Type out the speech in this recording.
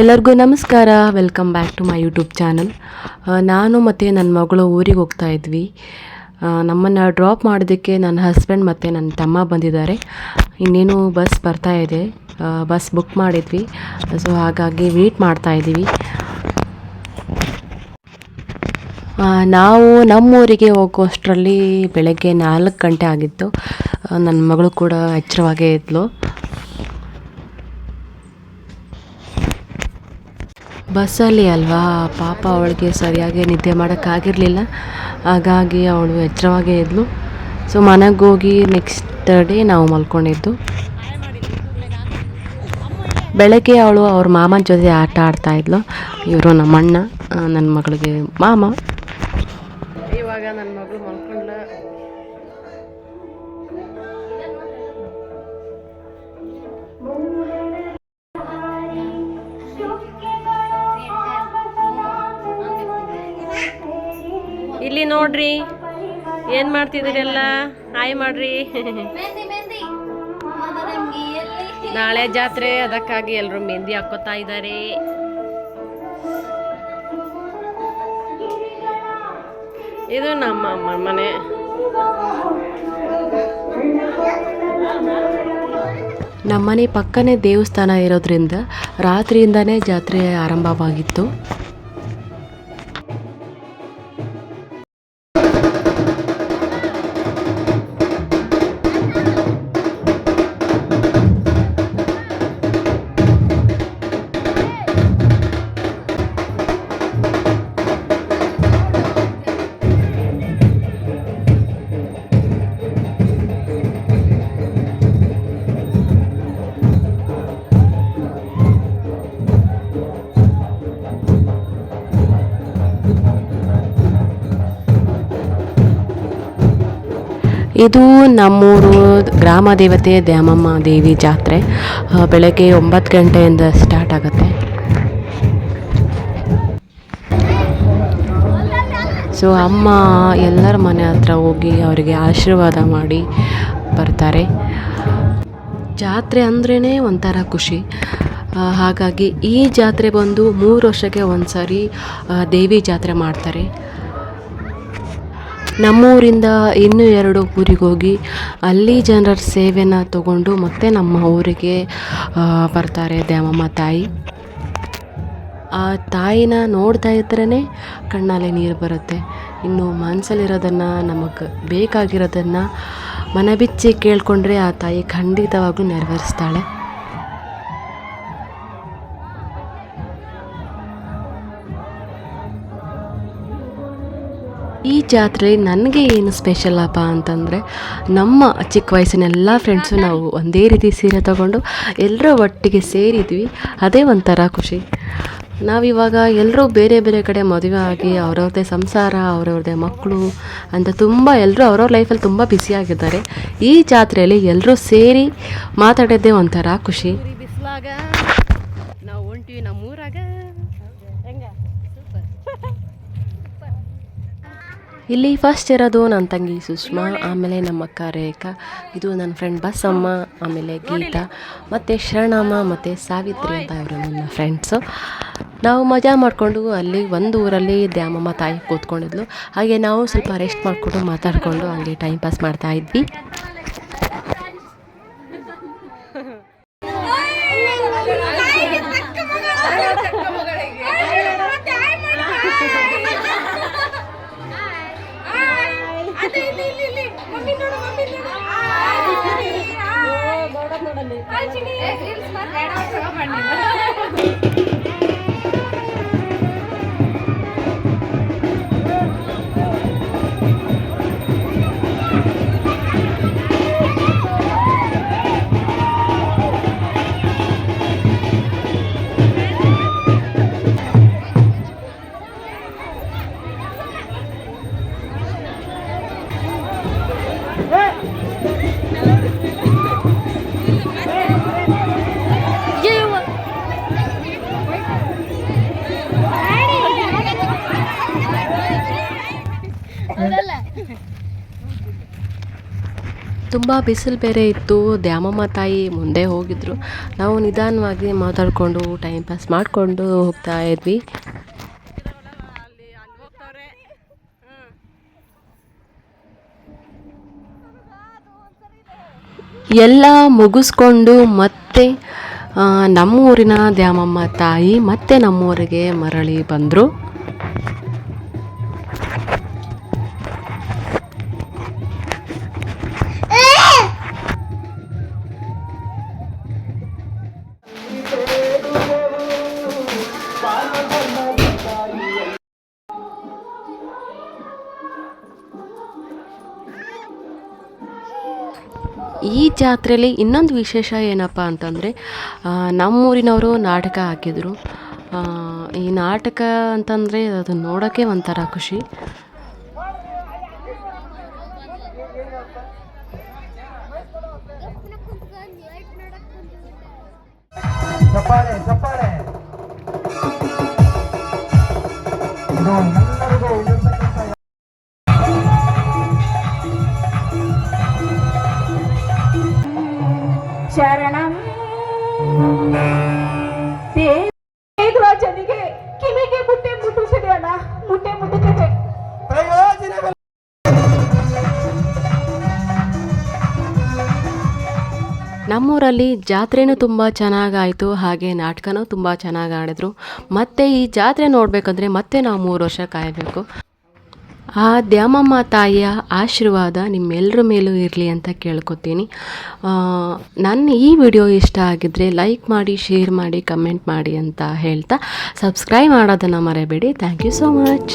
ಎಲ್ಲರಿಗೂ ನಮಸ್ಕಾರ. Welcome back to my YouTube channel ನಾನು ಮತ್ತು ನನ್ನ ಮಗಳು ಊರಿಗೆ ಹೋಗ್ತಾ ಇದ್ವಿ. ನಮ್ಮನ್ನು ಡ್ರಾಪ್ ಮಾಡೋದಕ್ಕೆ ನನ್ನ ಹಸ್ಬೆಂಡ್ ಮತ್ತು ನನ್ನ ತಮ್ಮ ಬಂದಿದ್ದಾರೆ. ಇನ್ನೇನು ಬಸ್ ಬರ್ತಾ ಇದೆ. ಬಸ್ ಬುಕ್ ಮಾಡಿದ್ವಿ. ಸೊ ಹಾಗಾಗಿ ವೇಟ್ ಮಾಡ್ತಾ ಇದ್ದೀವಿ. ನಾವು ನಮ್ಮೂರಿಗೆ ಹೋಗುವಷ್ಟರಲ್ಲಿ ಬೆಳಗ್ಗೆ ನಾಲ್ಕು ಗಂಟೆ ಆಗಿತ್ತು. ನನ್ನ ಮಗಳು ಕೂಡ ಎಚ್ಚರವಾಗೇ ಇದ್ಲು. ಬಸ್ಸಲ್ಲಿ ಅಲ್ವಾ? ಪಾಪ ಅವಳಿಗೆ ಸರಿಯಾಗಿ ನಿದ್ದೆ ಮಾಡೋಕ್ಕಾಗಿರಲಿಲ್ಲ. ಹಾಗಾಗಿ ಅವಳು ಎಚ್ಚರವಾಗೇ ಇದ್ಲು. ಸೊ ಮನೆಗೆ ಹೋಗಿ ನೆಕ್ಸ್ಟ್ ಡೇ ನಾವು ಮಲ್ಕೊಂಡಿದ್ದು. ಬೆಳಗ್ಗೆ ಅವಳು ಅವ್ರ ಮಾಮನ ಜೊತೆ ಆಟ ಆಡ್ತಾ ಇದ್ಲು. ಇವರು ನಮ್ಮ ಅಣ್ಣ ನನ್ನ ಮಗಳಿಗೆ ಮಾಮ. ಇವಾಗ ನನ್ನ ಮಗಳು ಮಲ್ಕೊಂಡ್ಲ. ನೋಡ್ರಿ. ಏನ್ ಮಾಡ್ತಿದ್ದೀರಲ್ಲ? ಹಾಯ್ ಮಾಡ್ರಿ. ನಾಳೆ ಜಾತ್ರೆ ಅದಕ್ಕಾಗಿ ಎಲ್ಲರೂ ಮೆಹಂದಿ ಹಾಕೋತಾ ಇದ್ದಾರೆ. ಇದು ನಮ್ಮ ಅಮ್ಮನ ಮನೆ. ನಮ್ಮನೆ ಪಕ್ಕನೇ ದೇವಸ್ಥಾನ ಇರೋದ್ರಿಂದ ರಾತ್ರಿಯಿಂದನೇ ಜಾತ್ರೆ ಆರಂಭವಾಗಿತ್ತು. ಇದು ನಮ್ಮೂರು ಗ್ರಾಮ ದೇವತೆ ದ್ಯಾಮಮ್ಮ ದೇವಿ ಜಾತ್ರೆ. ಬೆಳಗ್ಗೆ ಒಂಬತ್ತು ಗಂಟೆಯಿಂದ ಸ್ಟಾರ್ಟ್ ಆಗುತ್ತೆ. ಸೊ ಅಮ್ಮ ಎಲ್ಲರ ಮನೆ ಹತ್ರ ಹೋಗಿ ಅವರಿಗೆ ಆಶೀರ್ವಾದ ಮಾಡಿ ಬರ್ತಾರೆ. ಜಾತ್ರೆ ಅಂದ್ರೇ ಒಂಥರ ಖುಷಿ. ಹಾಗಾಗಿ ಈ ಜಾತ್ರೆ ಬಂದು ಮೂರು ವರ್ಷಕ್ಕೆ ಒಂದು ಸಾರಿ ದೇವಿ ಜಾತ್ರೆ ಮಾಡ್ತಾರೆ. ನಮ್ಮೂರಿಂದ ಇನ್ನೂ ಎರಡು ಊರಿಗೆ ಹೋಗಿ ಅಲ್ಲಿ ಜನರ ಸೇವೆನ ತಗೊಂಡು ಮತ್ತೆ ನಮ್ಮ ಊರಿಗೆ ಬರ್ತಾರೆ ದ್ಯಾಮಮ್ಮ ತಾಯಿ. ಆ ತಾಯಿನ ನೋಡ್ತಾ ಇದ್ರೇ ಕಣ್ಣಲ್ಲಿ ನೀರು ಬರುತ್ತೆ. ಇನ್ನು ಮನಸ್ಸಲ್ಲಿರೋದನ್ನು ನಮಗೆ ಬೇಕಾಗಿರೋದನ್ನು ಮನಬಿಚ್ಚಿ ಕೇಳಿಕೊಂಡ್ರೆ ಆ ತಾಯಿ ಖಂಡಿತವಾಗ್ಲೂ ನೆರವೇರಿಸ್ತಾಳೆ. ಈ ಜಾತ್ರೆ ನನಗೆ ಏನು ಸ್ಪೆಷಲ್ ಅಪ್ಪ ಅಂತಂದರೆ, ನಮ್ಮ ಚಿಕ್ಕ ವಯಸ್ಸಿನ ಎಲ್ಲ ಫ್ರೆಂಡ್ಸು ನಾವು ಒಂದೇ ರೀತಿ ಸೀರೆ ತಗೊಂಡು ಎಲ್ಲರೂ ಒಟ್ಟಿಗೆ ಸೇರಿದ್ವಿ. ಅದೇ ಒಂಥರ ಖುಷಿ. ನಾವಿವಾಗ ಎಲ್ಲರೂ ಬೇರೆ ಬೇರೆ ಕಡೆ ಮದುವೆ ಆಗಿ ಅವ್ರವ್ರದ್ದೇ ಸಂಸಾರ, ಅವ್ರವ್ರದ್ದೇ ಮಕ್ಕಳು ಅಂತ ತುಂಬ ಎಲ್ಲರೂ ಅವ್ರವ್ರ ಲೈಫಲ್ಲಿ ತುಂಬ ಬ್ಯುಸಿಯಾಗಿದ್ದಾರೆ ಈ ಜಾತ್ರೆಯಲ್ಲಿ ಎಲ್ಲರೂ ಸೇರಿ ಮಾತಾಡೋದೇ ಒಂಥರ ಖುಷಿ. ಇಲ್ಲಿ ಫಸ್ಟ್ ಇರೋದು ನನ್ನ ತಂಗಿ ಸುಷ್ಮಾ, ಆಮೇಲೆ ನಮ್ಮ ಅಕ್ಕ ರೇಖಾ, ಇದು ನನ್ನ ಫ್ರೆಂಡ್ ಬಸಮ್ಮ, ಆಮೇಲೆ ಗೀತಾ, ಮತ್ತು ಶರಣಮ್ಮ, ಮತ್ತು ಸಾವಿತ್ರಿ ಅಂತ ಇವರು ನನ್ನ ಫ್ರೆಂಡ್ಸು ನಾವು ಮಜಾ ಮಾಡಿಕೊಂಡು ಅಲ್ಲಿ ಒಂದು ಊರಲ್ಲಿ ದ್ಯಾಮಮ್ಮ ತಾಯಿ ಕೂತ್ಕೊಂಡಿದ್ಲು. ಹಾಗೆ ನಾವು ಸ್ವಲ್ಪ ರೆಸ್ಟ್ ಮಾಡಿಕೊಂಡು ಮಾತಾಡಿಕೊಂಡು ಹಾಗೆ ಟೈಮ್ ಪಾಸ್ ಮಾಡ್ತಾ ಇದ್ವಿ. ನೋಡಲ್ಲಿ. ತುಂಬ ಬಿಸಿಲು ಬೇರೆ ಇತ್ತು. ದ್ಯಾಮಮ್ಮ ತಾಯಿ ಮುಂದೆ ಹೋಗಿದ್ರು. ನಾವು ನಿಧಾನವಾಗಿ ಮಾತಾಡಿಕೊಂಡು ಟೈಮ್ ಪಾಸ್ ಮಾಡಿಕೊಂಡು ಹೋಗ್ತಾ ಇದ್ವಿ. ಎಲ್ಲ ಮುಗಿಸ್ಕೊಂಡು ಮತ್ತೆ ನಮ್ಮೂರಿನ ದ್ಯಾಮಮ್ಮ ತಾಯಿ ಮತ್ತೆ ನಮ್ಮೂರಿಗೆ ಮರಳಿ ಬಂದರು. ಈ ಜಾತ್ರೆಯಲ್ಲಿ ಇನ್ನೊಂದು ವಿಶೇಷ ಏನಪ್ಪ ಅಂತಂದರೆ ನಮ್ಮೂರಿನವರು ನಾಟಕ ಹಾಕಿದರು. ಈ ನಾಟಕ ಅಂತಂದರೆ ಅದು ನೋಡೋಕ್ಕೆ ಒಂಥರ ಖುಷಿ. ಚಪ್ಪಾಳೆ ಚಪ್ಪಾಳೆ ಶರಣಂ ಕಿವಿಗೆ ಮುಟ್ಟೆ ಮುಟ್ಟಿಸಿದೆ ಅಣ್ಣ ಮುಟ್ಟೆ ಮುಟ್ಟುತ್ತಿದೆ. ಪ್ರಯೋಜನಗಳು ನಮ್ಮೂರಲ್ಲಿ ಜಾತ್ರೆನೂ ತುಂಬ ಚೆನ್ನಾಗಾಯಿತು ಹಾಗೆ ನಾಟಕನೂ ತುಂಬ ಚೆನ್ನಾಗಿ ಆಡಿದ್ರು. ಮತ್ತೆ ಈ ಜಾತ್ರೆ ನೋಡಬೇಕಂದ್ರೆ ಮತ್ತೆ ನಾವು ಮೂರು ವರ್ಷ ಕಾಯಬೇಕು. ಆ ದ್ಯಾಮಮ್ಮ ತಾಯಿಯ ಆಶೀರ್ವಾದ ನಿಮ್ಮೆಲ್ಲರ ಮೇಲೂ ಇರಲಿ ಅಂತ ಕೇಳ್ಕೊತೀನಿ. ನನ್ನ ಈ ವಿಡಿಯೋ ಇಷ್ಟ ಆಗಿದ್ದರೆ ಲೈಕ್ ಮಾಡಿ, ಶೇರ್ ಮಾಡಿ, ಕಮೆಂಟ್ ಮಾಡಿ ಅಂತ ಹೇಳ್ತಾ ಸಬ್ಸ್ಕ್ರೈಬ್ ಮಾಡೋದನ್ನು ಮರೆಯಬೇಡಿ ಥ್ಯಾಂಕ್ ಯು ಸೋ ಮಚ್.